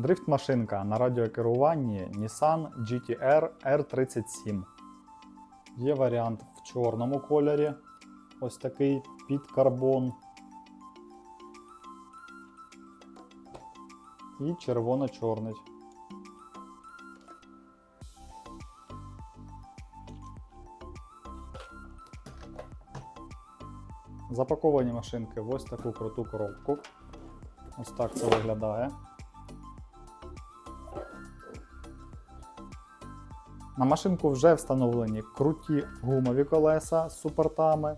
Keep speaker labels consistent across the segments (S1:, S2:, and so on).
S1: Дрифт-машинка на радіокеруванні Nissan GTR R37. Є варіант в чорному кольорі. Ось такий під карбон. І червоно-чорний. Запаковані машинки в ось таку круту коробку. Ось так це виглядає. На машинку вже встановлені круті гумові колеса з супортами.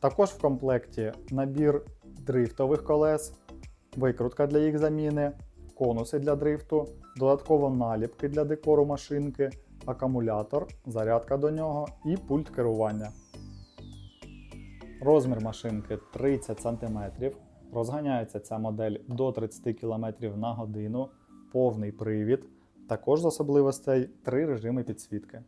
S1: Також в комплекті набір дрифтових колес, викрутка для їх заміни, конуси для дрифту, додатково наліпки для декору машинки, акумулятор, зарядка до нього і пульт керування. Розмір машинки 30 см. Розганяється ця модель до 30 км на годину, повний привід. Також з особливостей три режими підсвітки.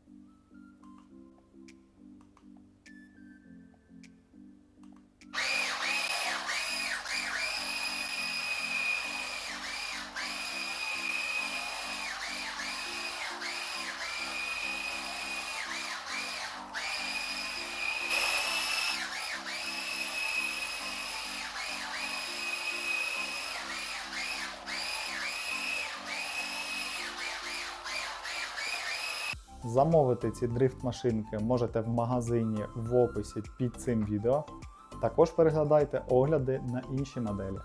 S1: Замовити ці дрифт-машинки можете в магазині в описі під цим відео. Також переглядайте огляди на інші моделі.